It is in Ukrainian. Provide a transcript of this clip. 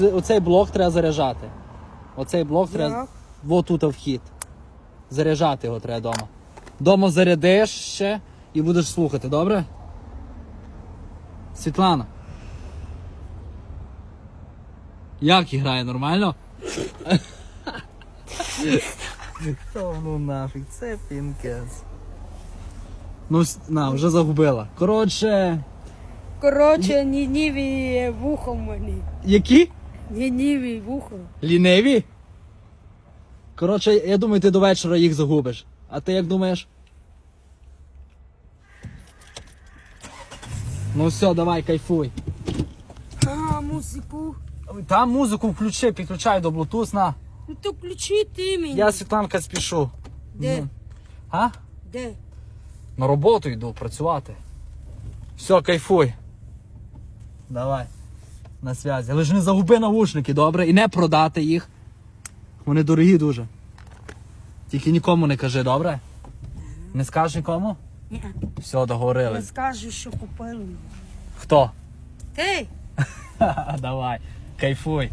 Оце- оцей блок треба заряджати. Оцей блок треба. Як? Во тут вхід. Заряджати його треба вдома. Дома зарядиш ще і будеш слухати, добре? Світлана. Як грає нормально? Та ну нафіг, це пінкес. Ну, на, вже загубила. Коротше. Коротше, нініві вухо мені. Які? Нініві вухо. Ліниві? Коротше, я думаю, ти до вечора їх загубиш. А ти як думаєш? Ну все, давай, кайфуй. А, музику. Там музику включи, підключай до Bluetooth на. Ну то включи ти мені. Я Світланка спішу. Де? Ну. А? Де? На роботу йду працювати. Все, кайфуй. Давай. На зв'язі. Але ж не загуби наушники, добре? І не продати їх. Вони дорогі дуже. Тільки нікому не кажи, добре? Не скажеш нікому? Ні. Все, Не скажу, що купили. Хто? Ти? Давай, кайфуй.